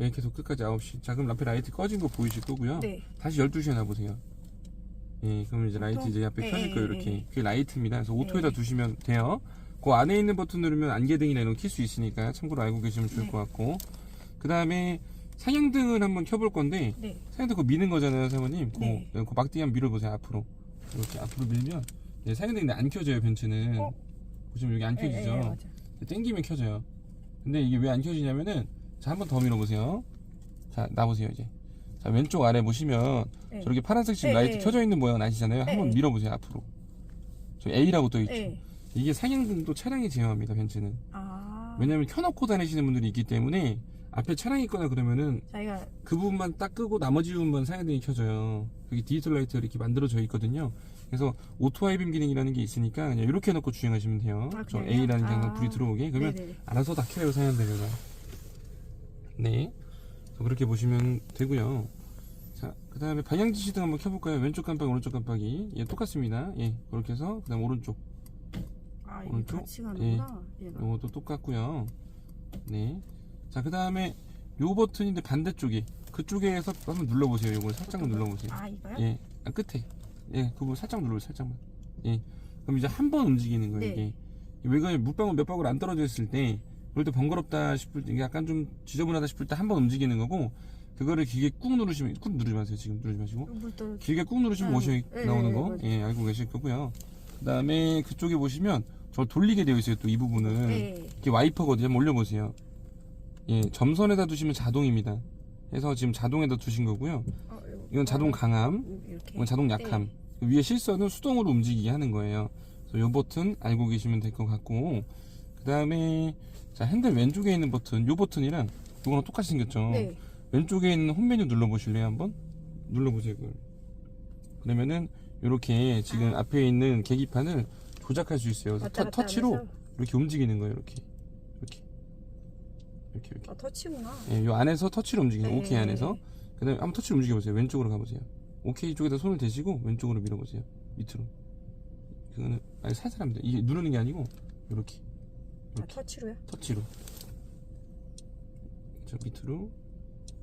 예, 계속 끝까지 9시. 자, 그럼 앞에 라이트 꺼진 거 보이실 거고요. 네. 다시 12시에 놔보세요. 예, 그러면 이제 라이트 오토? 이제 앞에 예, 켜질 예, 거예요, 예, 이렇게. 예. 그게 라이트입니다. 그래서 오토에다 예. 두시면 돼요. 그 안에 있는 버튼 누르면 안개등이나 이런 거킬수 있으니까 참고로 알고 계시면 좋을 네. 것 같고. 그 다음에 상향등을 한번 켜볼 건데, 네. 상향등 그거 미는 거잖아요, 사모님. 네. 그, 그 막대기 한번 밀어보세요, 앞으로. 이렇게 앞으로 밀면, 예, 상향등이 안 켜져요, 벤츠는. 어? 보시면 여기 안 켜지죠? 예, 맞아. 땡기면 켜져요. 근데 이게 왜 안 켜지냐면은 자 한 번 더 밀어보세요. 자 나보세요 이제. 자 왼쪽 아래 보시면 네. 저렇게 파란색 지금 네, 라이트 네. 켜져 있는 모양 아시잖아요. 한 번 네. 밀어보세요 앞으로. 저 A라고 떠 있죠. 네. 이게 상향등도 차량이 제어합니다 벤츠는. 아. 왜냐면 켜놓고 다니시는 분들이 있기 때문에 앞에 차량이 있거나 그러면은 자기가 그 부분만 딱 끄고 나머지 부분만 상향등이 켜져요. 여기 디지털 라이트가 이렇게 만들어져 있거든요. 그래서 오토 하이빔 기능이라는 게 있으니까 그냥 이렇게 해놓고 주행하시면 돼요. 아, 저? A라는 게 항상 아. 불이 들어오게. 그러면 네네네. 알아서 다 켜요 상향등을. 네. 그렇게 보시면 되고요. 자, 그 다음에 방향 지시등 한번 켜볼까요? 왼쪽 깜빡이, 오른쪽 깜빡이. 예, 똑같습니다. 예, 그렇게 해서 그 다음 오른쪽. 아 이게 오른쪽? 같이 가는구나. 얘가. 요것도 똑같고요. 네. 자, 그 다음에 요 버튼인데 반대쪽에 그쪽에서 한번 눌러보세요. 요걸 살짝 눌러보세요. 아 이거요? 예, 아, 끝에. 예, 그거 살짝 눌러보세요. 살짝만. 예. 그럼 이제 한 번 움직이는 거예요. 네. 이게. 왜 그러냐면 물방울 몇 방울 안 떨어져 있을 때 그럴 때 번거롭다 싶을 때 약간 좀 지저분하다 싶을 때 한 번 움직이는 거고 그거를 길게 꾹 누르시면 꾹 누르지 마세요. 지금 누르지 마시고. 길게 꾹 누르시면 아, 오션이 네, 나오는 네, 거 맞아요. 예, 알고 계실 거고요. 그 다음에 그쪽에 보시면 저 돌리게 되어 있어요. 또 이 부분은 네. 이게 와이퍼거든요. 한번 올려보세요. 예, 점선에다 두시면 자동입니다. 해서 지금 자동에다 두신 거고요. 어. 이건 자동 강함, 음, 이렇게. 이건 자동 약함. 그 위에 실선은 수동으로 움직이게 하는 거예요. 그래서 이 버튼 알고 계시면 될 것 같고, 그 다음에 자 핸들 왼쪽에 있는 버튼, 이 버튼이랑 이거랑 똑같이 생겼죠. 네. 왼쪽에 있는 홈 메뉴 눌러보실래요? 한번 눌러보세요. 그걸. 그러면은 이렇게 지금 앞에 있는 계기판을 조작할 수 있어요. 왔다 터, 갔다 터치로 하면서? 이렇게 움직이는 거예요. 이렇게 이렇게 이렇게 이렇게. 아 터치구나. 예, 요 안에서 터치로 움직이는 네. 오케이 안에서 그 다음에 한번 터치로 움직여 보세요 왼쪽으로 가보세요 오케이 쪽에다 손을 대시고 왼쪽으로 밀어보세요 밑으로 그거는 아니 살살 합니다 이게 누르는 게 아니고 이렇게 아, 터치로요? 터치로. 저 밑으로.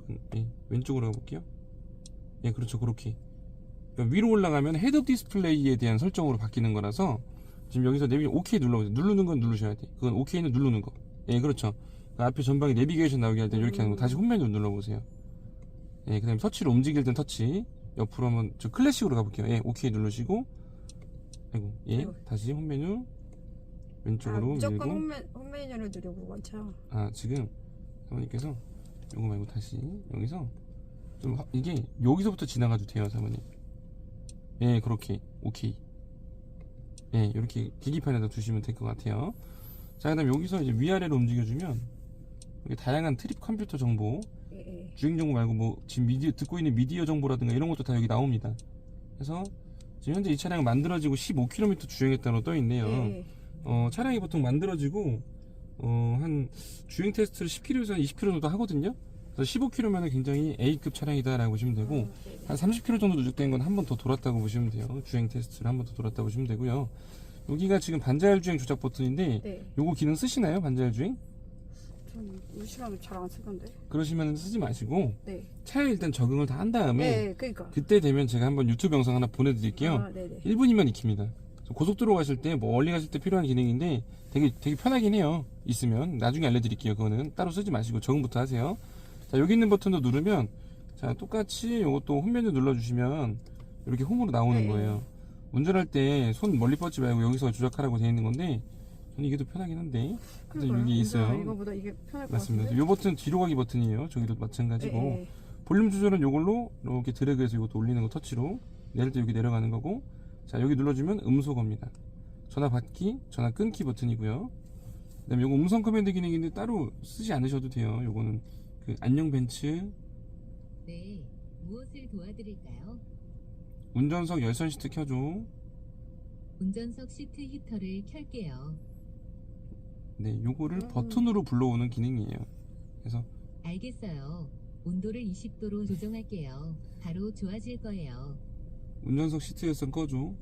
음, 예, 왼쪽으로 가볼게요. 예 그렇죠. 그렇게. 그러니까 위로 올라가면 헤드업 디스플레이에 대한 설정으로 바뀌는 거라서 지금 여기서 내비 오케이 눌러보세요. 누르는 건 누르셔야 돼. 그건 오케이는 누르는 거 예 그렇죠. 그 앞에 전방에 내비게이션 나오게 할 때 이렇게 하는 거. 다시 홈메뉴 눌러보세요. 예 그다음에 터치로 움직일 땐 터치. 옆으로 한번 저 클래식으로 가볼게요. 예 오케이 누르시고. 아이고 예. 다시 홈메뉴 아, 왼쪽으로 무조건 밀고. 홈메, 홈메뉴를 누르고 원쳐. 아 지금 사모님께서 요거 말고 다시 여기서 좀 화- 이게 여기서부터 지나가도 돼요 사모님. 예 그렇게. 오케이. 예 이렇게 계기판에다 두시면 될 것 같아요. 자 그다음 여기서 이제 위아래로 움직여주면 여기 다양한 트립 컴퓨터 정보 예, 예. 주행 정보 말고 뭐 지금 미디어 듣고 있는 미디어 정보라든가 이런 것도 다 여기 나옵니다. 그래서 지금 현재 이 차량은 만들어지고 15km 주행했다고 떠 있네요. 예, 예. 어, 차량이 보통 만들어지고 어, 한 주행 테스트를 10km에서 한 20km 정도 하거든요. 그래서 15km면 굉장히 A급 차량이다라고 보시면 되고. 한 30km 정도 누적된 건 한 번 더 돌았다고 보시면 돼요. 주행 테스트를 한 번 더 돌았다고 보시면 되고요. 여기가 지금 반자율 주행 조작 버튼인데 네. 요거 기능 쓰시나요? 반자율 주행? 좀 의심하면 잘 안 쓰던데. 그러시면 쓰지 마시고 네. 차에 일단 적응을 다 한 다음에 네, 그러니까. 그때 되면 제가 한번 유튜브 영상 하나 보내드릴게요. 아, 네, 네. 1분이면 익힙니다. 고속도로 가실 때, 뭐, 멀리 가실 때 필요한 기능인데 되게, 되게 편하긴 해요. 있으면. 나중에 알려드릴게요. 그거는. 따로 쓰지 마시고 적응부터 하세요. 자, 여기 있는 버튼도 누르면, 자, 똑같이 이것도 홈메뉴 눌러주시면 이렇게 홈으로 나오는 네. 거예요. 운전할 때 손 멀리 뻗지 말고 여기서 조작하라고 되어 있는 건데, 저는 이게 더 편하긴 한데. 그러니까요. 여기 있어요. 운전 이거보다 이게 편할 것 맞습니다. 이 버튼 뒤로 가기 버튼이에요. 저기도 마찬가지고. 예, 예. 볼륨 조절은 이걸로 이렇게 드래그해서 이것도 올리는 거 터치로 내릴 때 여기 내려가는 거고 자 여기 눌러주면 음소거입니다 전화 받기 전화 끊기 버튼이고요 그 다음에 요거 음성 커맨드 기능인데 따로 쓰지 않으셔도 돼요 요거는 그 안녕 벤츠 네, 무엇을 도와드릴까요? 운전석 열선 시트 켜줘 운전석 시트 히터를 켤게요. 네 요거를 음. 버튼으로 불러오는 기능이에요 그래서 알겠어요. 온도를 20도로 조정할게요. 바로 좋아질 거예요. 운전석 시트 열선 꺼줘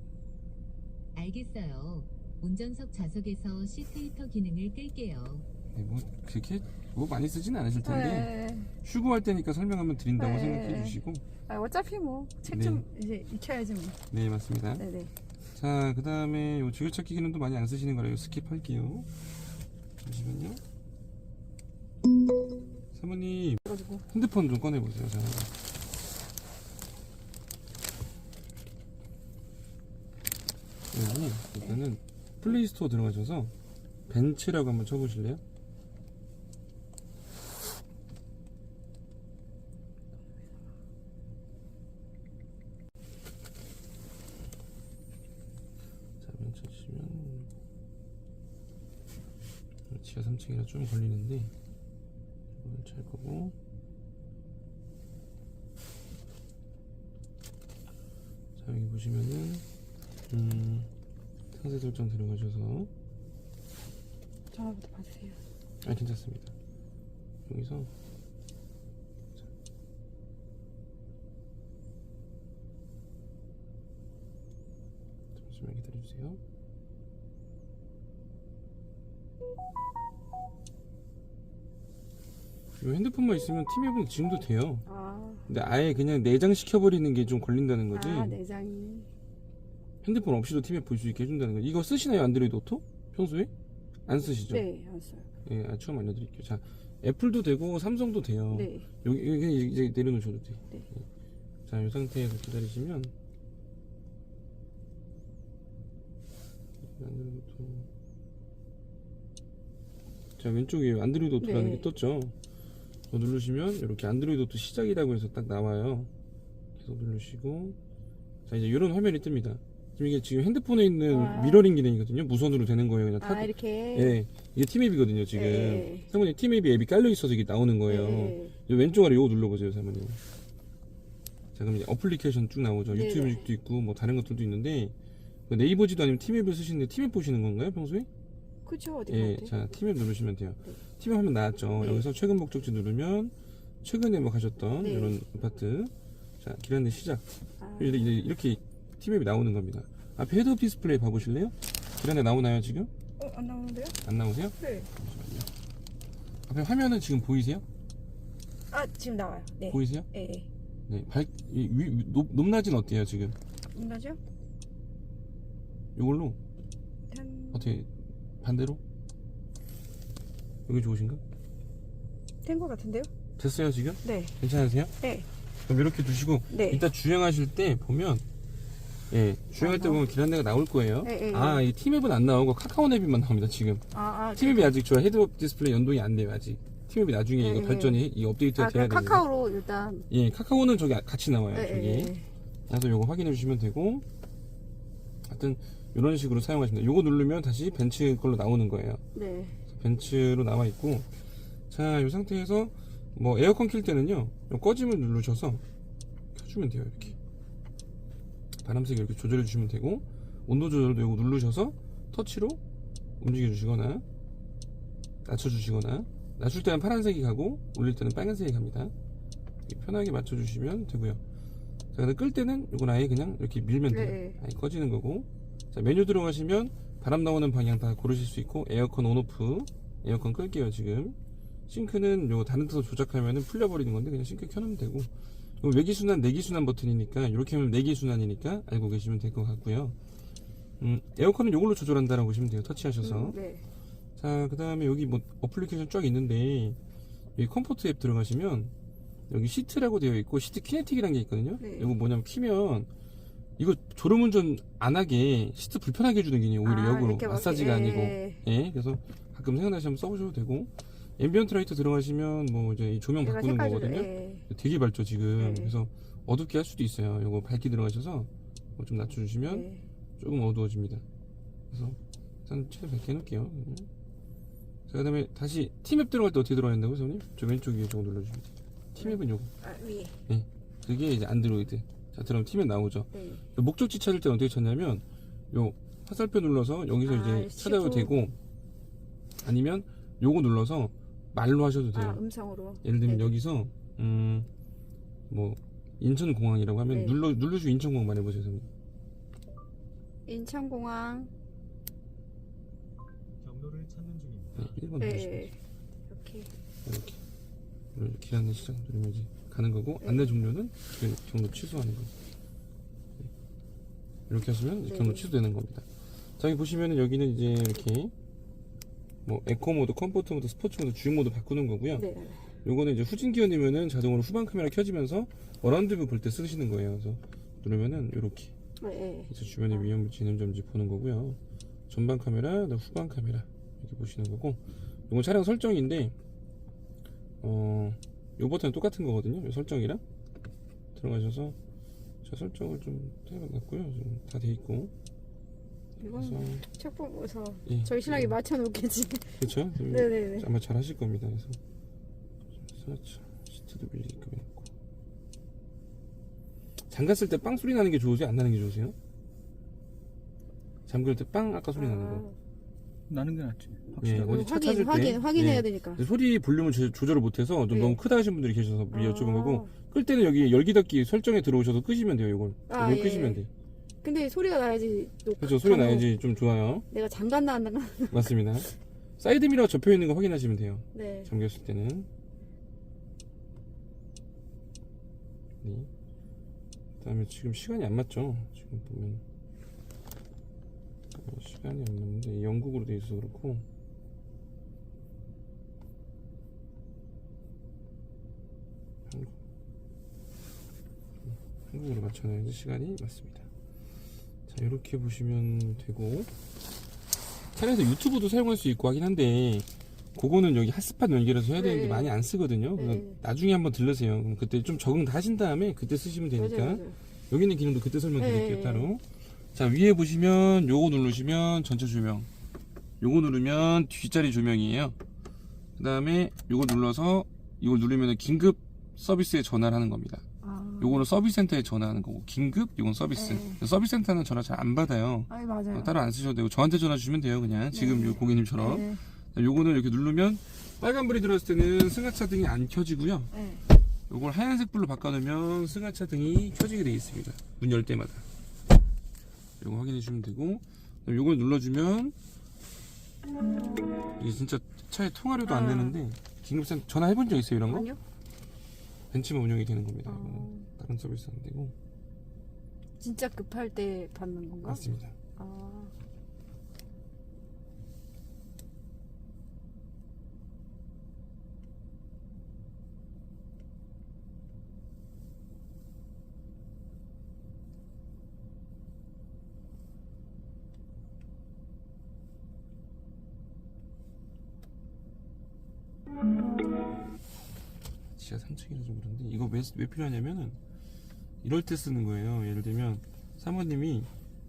알겠어요. 운전석 좌석에서 시트 히터 기능을 끌게요. 네, 뭐 그렇게 뭐 많이 쓰진 않으실 텐데 네. 휴고 할 때니까 설명 한번 드린다고 네. 생각해 주시고 아, 어차피 뭐 책 좀 이제 익혀야지 뭐. 네 맞습니다. 네네. 자, 그 다음에 요 즐겨찾기 기능도 많이 안 쓰시는 거라 요 스킵할게요. 잠시만요. 사모님, 핸드폰 좀 꺼내 보세요. 여기 일단은 플레이스토어 들어가셔서 벤츠라고 한번 쳐보실래요? 자, 벤츠 치면 지하 3층이라 좀 걸리는데 이걸 찰 거고 자 여기 보시면은 음 상세 설정 들어가셔서 전화부터 받으세요. 아 괜찮습니다 여기서 자. 잠시만 기다려주세요 이 핸드폰만 있으면 팀앱은 지금도 돼요 아, 근데 아예 그냥 내장 시켜버리는 게 좀 걸린다는 거지 아 내장이. 핸드폰 없이도 팀앱 볼수 있게 해준다는 거지 이거 쓰시나요 안드로이드 오토? 평소에? 안 쓰시죠? 네, 안 써요. 예, 아, 처음 알려드릴게요. 자, 애플도 되고 삼성도 돼요. 네. 여기, 여기 이제 내려놓으셔도 돼. 네. 예. 자, 이 상태에서 기다리시면 안드로이드 오토. 자, 왼쪽에 안드로이드 오토라는 네. 게 떴죠. 그거 누르시면 이렇게 안드로이드 오토 시작이라고 해서 딱 나와요. 계속 누르시고 자, 이제 이런 화면이 뜹니다. 지금 이게 지금 핸드폰에 있는 아. 미러링 기능이거든요. 무선으로 되는 거예요. 그냥 타, 아 이렇게. 예, 이게 팀앱이거든요 지금. 네. 사모님 팀앱이 앱이 깔려 있어서 이게 나오는 거예요. 네. 이 왼쪽 아래 요거 눌러 보세요, 사모님. 자, 그럼 이제 어플리케이션 쭉 나오죠. 네네. 유튜브 뮤직도 있고 뭐 다른 것들도 있는데 그 네이버지도 아니면 팀앱을 쓰시는데 팀앱 보시는 건가요, 평소에? 그쵸 어디 예, 돼? 자 팀앱 누르시면 돼요. 네. 팀앱 하면 나왔죠. 네. 여기서 최근 목적지 누르면 최근에 뭐 가셨던 네. 이런 아파트. 자, 길안내 시작. 아, 이제 이렇게 팀앱이 나오는 겁니다. 앞에 헤드업 디스플레이 봐보실래요? 길안내 나오나요 지금? 어, 안 나오는데요? 안 나오세요? 네. 잠시만요. 앞에 화면은 지금 보이세요? 아 지금 나와요. 네. 보이세요? 예. 예. 네, 밝, 이, 위, 위- 높, 높낮이는 어때요, 지금? 있나죠? 이걸로, 한... 어떻게, 반대로? 여기 좋으신가? 된것 같은데요? 됐어요, 지금? 네. 괜찮으세요? 네. 그럼 이렇게 두시고, 네. 이따 주행하실 때 보면, 예, 주행할 때. 보면 길안내가 나올 거예요. 예, 예, 아, 이 팀앱은 안 나오고 카카오 앱만 나옵니다, 지금. 아, 아, 팀앱이 아직 저 헤드업 디스플레이 연동이 안 돼요, 아직. 팀앱이 나중에 예, 이거 예. 발전이, 이 업데이트가 아, 돼야 그냥 돼요. 카카오로 일단. 예, 카카오는 저기 같이 나와요, 예, 저기. 예, 예. 그래서 요거 확인해 주시면 되고 하여튼 이런 식으로 사용하시면 돼요 요거 누르면 다시 벤츠 걸로 나오는 거예요 네. 벤츠로 나와 있고 자 이 상태에서 뭐 에어컨 킬 때는요 요 꺼짐을 누르셔서 켜주면 돼요 이렇게 바람색이 이렇게 조절해 주시면 되고 온도 조절도 요거 누르셔서 터치로 움직여 주시거나 낮춰 주시거나 낮출 때는 파란색이 가고 올릴 때는 빨간색이 갑니다 편하게 맞춰 주시면 되고요 자, 근데 끌 때는 이건 아예 그냥 이렇게 밀면 돼요. 네. 아예 꺼지는 거고. 자, 메뉴 들어가시면 바람 나오는 방향 다 고르실 수 있고, 에어컨 온오프, 에어컨 끌게요, 지금. 싱크는 요 다른 데서 조작하면은 풀려버리는 건데, 그냥 싱크 켜놓으면 되고. 요 외기순환, 내기순환 버튼이니까, 이렇게 하면 내기순환이니까 알고 계시면 될 것 같고요. 음, 에어컨은 요걸로 조절한다라고 보시면 돼요, 터치하셔서. 음, 네. 자, 그 다음에 여기 뭐 어플리케이션 쫙 있는데, 여기 컴포트 앱 들어가시면, 여기 시트라고 되어 있고, 시트 키네틱이라는 게 있거든요. 네. 이거 뭐냐면, 키면, 이거 졸음운전 안 하게 시트 불편하게 해주는 기능이 오히려 아, 역으로. 마사지가 이렇게, 아니고. 예. 예, 그래서 가끔 생각나시면 써보셔도 되고, 앰비언트 라이트 들어가시면, 뭐 이제 이 조명 바꾸는 색깔 거거든요. 조절, 예. 되게 밝죠, 지금. 네. 그래서 어둡게 할 수도 있어요. 이거 밝게 들어가셔서, 뭐좀 낮춰주시면, 네. 조금 어두워집니다. 그래서 일단 최대 100개 해놓을게요. 자, 그 다음에 다시 팀앱 들어갈 때 어떻게 들어가야 된다고요, 선생님? 저 왼쪽 위에 저거 눌러주시면 돼요. 팀앱은 요거. 아, 위에. 그게 이제 안드로이드. 자, 들어가면 팀앱 나오죠. 네. 목적지 찾을 때는 어떻게 찾냐면, 요 화살표 눌러서 여기서 아, 이제 찾아도 시도. 되고, 아니면 요거 눌러서 말로 하셔도 돼요. 아, 음성으로. 예를 들면 네. 여기서 음, 뭐 인천공항이라고 하면 네. 눌러 눌러주 인천공항만 해보세요, 선생 인천공항. 경로를 찾는 중입니다. 1번 네. 네. 이렇게. 이렇게. 이렇게 하는 시작 누르면 이제 가는 거고 네. 안내 종료는 그 경로 취소하는 거. 네. 이렇게 하시면 네. 경로 취소되는 겁니다. 자, 여기 보시면은 여기는 이제 이렇게 뭐 에코 모드, 컴포트 모드, 스포츠 모드, 주행 모드 바꾸는 거고요. 네. 요거는 이제 후진 기어되면은 자동으로 후방 카메라 켜지면서 어라운드뷰 볼 때 쓰시는 거예요. 그래서 누르면은 요렇게 네. 네. 이제 주변의 위험 진행 점지 보는 거고요. 전방 카메라, 후방 카메라 이렇게 보시는 거고 요건 차량 설정인데 어, 요 버튼은 똑같은 거거든요. 요 설정이랑 들어가셔서 제 설정을 좀 해봤고요. 다 돼 있고 이건 책 보고서 예. 절실하게 예. 맞춰놓겠지. 그렇죠? 네네네. 아마 잘 하실 겁니다. 그래서 그렇죠. 시트도 밀리게끔 했고. 잠갔을 때 빵 소리 나는 게 좋으세요? 안 나는 게 좋으세요? 잠글 때 빵 아까 소리 나는 거. 아. 나는 게 낫지. 예, 확실하게. 어디 어, 차 찾을 때 확인, 확인해야 예. 되니까. 소리 볼륨을 제- 조절을 못해서 좀 네. 너무 크다 하신 분들이 계셔서 아. 여쭤본 거고 끌 때는 여기 열기닫기 설정에 들어오셔서 끄시면 돼요. 이걸 아, 이걸 예. 끄시면 돼. 근데 소리가 나야지 그렇죠. 소리가 나야지 좀 좋아요. 내가 잠깐 나왔나 맞습니다. 사이드 미러 접혀 있는 거 확인하시면 돼요. 네 잠겼을 때는. 네. 그다음에 지금 시간이 안 맞죠? 지금 보면 어, 시간이 안 맞는데 영국으로 돼 있어서 그렇고. 음, 한국으로 맞춰놔야지 시간이 맞습니다. 자, 이렇게 보시면 되고 차량에서 유튜브도 사용할 수 있고 하긴 한데 그거는 여기 핫스팟 연결해서 해야 되는데 네. 많이 안 쓰거든요. 네. 나중에 한번 들르세요. 그럼 그때 좀 적응 다 하신 다음에 그때 쓰시면 되니까. 맞아요, 맞아요. 여기 있는 기능도 그때 설명드릴게요, 네. 따로. 자, 위에 보시면 요거 누르시면 전체 조명. 요거 누르면 뒷자리 조명이에요. 그 다음에 요거 눌러서 이걸 누르면 긴급 서비스에 전화를 하는 겁니다. 음. 요거는 서비스 센터에 전화하는 거고 긴급 요건 서비스 네. 서비스 센터는 전화 잘 안 받아요 아이 맞아요. 어, 따로 안 쓰셔도 되고 저한테 전화 주시면 돼요 그냥 네. 지금 요 고객님처럼 네. 요거는 이렇게 누르면 빨간불이 들었을 때는 승하차 등이 안 켜지고요 네. 요걸 하얀색 불로 바꿔놓으면 승하차 등이 켜지게 되어 있습니다 문 열 때마다 요거 확인해 주면 되고 요걸 눌러주면 이게 진짜 차에 통화료도 안 아. 되는데 긴급센터 전화해 본 적 있어요 이런 거? 아니요. 벤치만 운영이 되는 겁니다. 아. 다른 서비스 안 되고. 진짜 급할 때 받는 건가? 맞습니다. 아. 왜 필요하냐면은 이럴 때 쓰는 거예요. 예를 들면 사모님이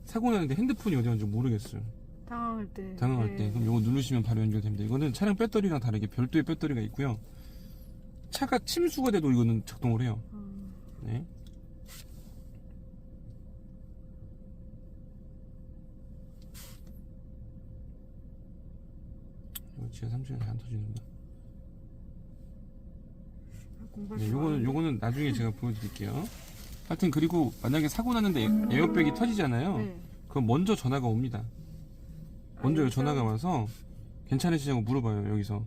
사고 나는데 핸드폰이 어디 갔는지 모르겠어요. 당황할 때. 당황할 때. 네. 그럼 이거 누르시면 바로 연결됩니다. 이거는 차량 배터리랑 다르게 별도의 배터리가 있고요. 차가 침수가 돼도 이거는 작동을 해요. 음. 네. 지하 3층에 안 터지는구나. 네, 요거는, 요거는 나중에 제가 보여드릴게요. 하여튼 그리고 만약에 사고 났는데 에어백이 터지잖아요. 네. 그럼 먼저 전화가 옵니다. 먼저 전화가 와서 괜찮으시냐고 물어봐요 여기서.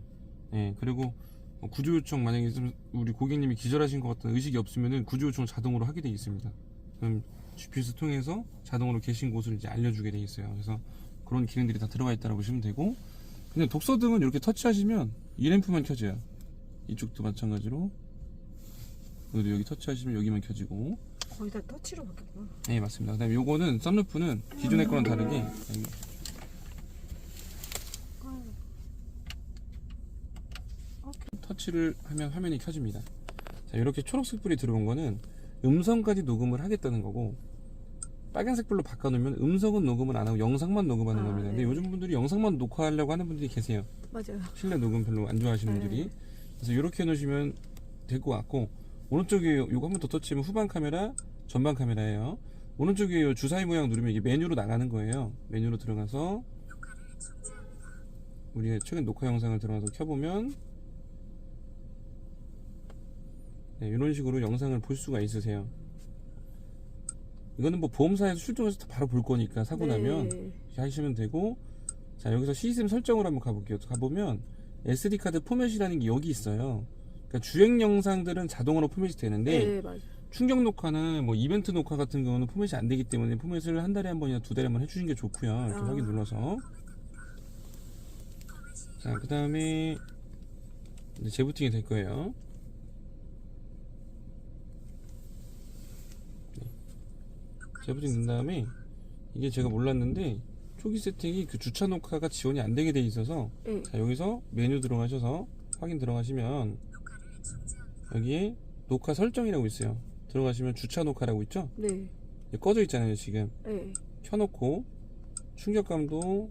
예 그리고 뭐 구조 요청 만약에 좀 우리 고객님이 기절하신 것 같은 의식이 없으면은 구조 요청을 자동으로 하게 되어 있습니다. 그럼 GPS 통해서 자동으로 계신 곳을 이제 알려주게 되어 있어요. 그래서 그런 기능들이 다 들어가 있다고 보시면 되고 근데 독서등은 이렇게 터치하시면 이 램프만 켜져요. 이쪽도 마찬가지로 이것도 여기 터치하시면 여기만 켜지고 거의 다 터치로 바뀌었구나. 네 맞습니다. 그다음에 요거는 썬루프는 기존의 거랑 다르게 여기 터치를 하면 화면이 켜집니다. 자, 이렇게 초록색 불이 들어온 거는 음성까지 녹음을 하겠다는 거고 빨간색 불로 바꿔놓으면 음성은 녹음을 안 하고 영상만 녹음하는 아, 겁니다. 근데 네. 요즘 분들이 영상만 녹화하려고 하는 분들이 계세요. 맞아요. 실내 녹음 별로 안 좋아하시는 네. 분들이 그래서 이렇게 해놓으시면 될 것 같고 오른쪽에 요거 한 번 더 터치면 후방 카메라, 전방 카메라예요. 오른쪽에 요 주사위 모양 누르면 이게 메뉴로 나가는 거예요. 메뉴로 들어가서 우리가 최근 녹화 영상을 들어가서 켜보면 네, 이런 식으로 영상을 볼 수가 있으세요. 이거는 뭐 보험사에서 출동해서 바로 볼 거니까 사고 네. 나면 하시면 되고 자 여기서 시스템 설정을 한번 가볼게요. 가보면 SD 카드 포맷이라는 게 여기 있어요. 그러니까 주행 영상들은 자동으로 포맷이 되는데 네, 맞아. 충격 녹화나 뭐 이벤트 녹화 같은 경우는 포맷이 안 되기 때문에 포맷을 한 달에 한 번이나 두 달에 한 번 해주시는 게 좋고요. 이렇게 아. 확인 눌러서. 자, 그 다음에 이제 재부팅이 될 거예요. 네. 재부팅 된 다음에 이게 제가 몰랐는데 초기 세팅이 그 주차 녹화가 지원이 안 되게 돼 있어서 네. 자, 여기서 메뉴 들어가셔서 확인 들어가시면 여기에 녹화 설정이라고 있어요. 들어가시면 주차 녹화라고 있죠? 네. 꺼져 있잖아요, 지금. 네. 켜놓고 충격감도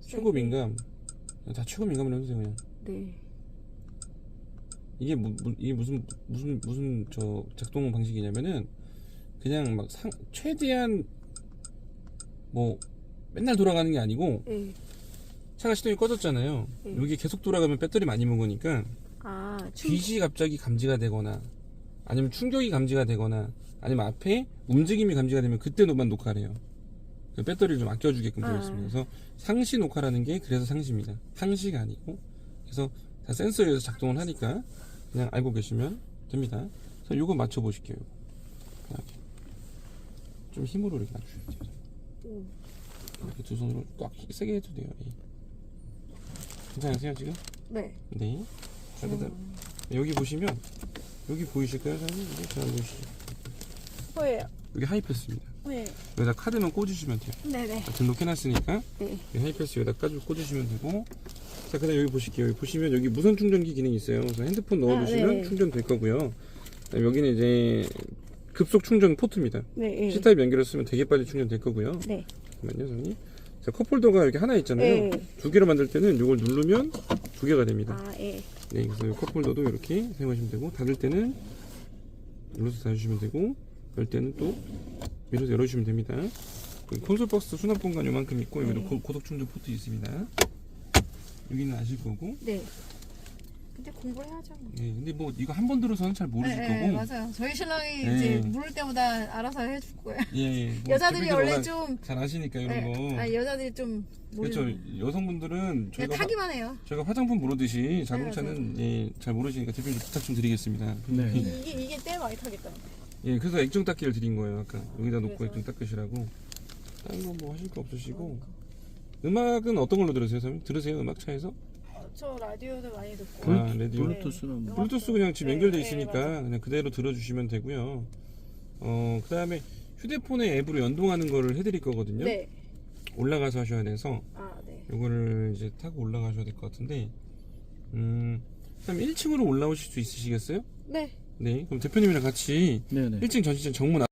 최고 네. 민감. 다 최고 민감으로 해주세요, 그냥. 네. 이게 무, 무- 이게 무슨 무슨 무슨 저 작동 방식이냐면은 그냥 막 상, 최대한 뭐 맨날 돌아가는 게 아니고 네. 차가 시동이 꺼졌잖아요. 네. 여기 계속 돌아가면 배터리 많이 먹으니까. 빛이 갑자기 감지가 되거나 아니면 충격이 감지가 되거나 아니면 앞에 움직임이 감지가 되면 그때만 녹화를 해요. 그 배터리를 좀 아껴주게끔 되어 아. 있습니다. 그래서 상시 녹화라는 게 그래서 상시입니다. 상시가 아니고 그래서 다 센서에 의해서 작동을 하니까 그냥 알고 계시면 됩니다. 그래서 요거 맞춰 보실게요. 편하게. 좀 힘으로 이렇게 낮추셔야 돼요. 오. 이렇게 두 손으로 꽉 세게 해도 돼요. 예. 괜찮으세요 지금? 네. 네. 자, 그다음 여기 보시면 여기 보이실까요, 사장님? 이게 잘안 보이시죠? 뭐예요? 여기 하이패스입니다. 네. 여기다 카드만 꽂으시면 돼요. 네네. 등록해놨으니까 네. 여기 하이패스 여기다 까지 꽂으시면 되고 자, 그다음 여기 보실게요. 여기 보시면 여기 무선 충전기 기능이 있어요. 그래서 핸드폰 넣어두시면 아, 네. 충전될 거고요. 그다음 여기는 이제 급속 충전 포트입니다. 네. 네. C타입 연결을 쓰면 되게 빨리 충전될 거고요. 네. 잠깐만요, 선생님. 자, 컵홀더가 여기 하나 있잖아요. 네. 두 개로 만들 때는 이걸 누르면 두 개가 됩니다. 아, 예. 네, 그래서 이 컵홀더도 이렇게 사용하시면 되고 닫을 때는 눌러서 닫으시면 되고 열 때는 또 밀어서 열어주시면 됩니다. 콘솔 박스 수납 공간 요만큼 있고 여기도 네. 고, 고속 충전 포트 있습니다. 여기는 아실 거고. 네. 근데 공부해야죠. 뭐. 네, 근데 뭐 이거 한 번 들어서는 잘 모르실 네, 거고. 네, 맞아요. 저희 신랑이 네. 이제 물을 때마다 알아서 해줄 거예요. 예, 예. 뭐 여자들이 원래 워낙 좀 잘 아시니까 이런 거. 네. 아, 여자들이 좀 그렇죠. 여성분들은 그냥 저희가 화, 타기만 해요. 저희가 화장품 모르듯이 자동차는 예, 잘 모르시니까 대표님 부탁 좀 드리겠습니다. 네. 이게 이게 때 많이 타겠다. 예, 그래서 액정 닦기를 드린 거예요. 아까 여기다 놓고 그래서? 액정 닦으시라고. 다른 거 뭐 하실 거 없으시고. 음악은 어떤 걸로 들으세요, 선생님? 들으세요, 음악 차에서? 저 라디오도 많이 듣고. 블- 아, 라디오. 블루투스는 뭐 블루투스 그냥 지금 네, 연결돼 네, 있으니까 맞아요. 그냥 그대로 들어주시면 되고요. 어, 그 다음에 휴대폰의 앱으로 연동하는 거를 해드릴 거거든요. 네. 올라가서 하셔야 돼서 아, 네. 요거를 이제 타고 올라가셔야 될 것 같은데, 음, 그다음 1층으로 올라오실 수 있으시겠어요? 네. 네, 그럼 대표님이랑 같이 네네. 1층 전시장 정문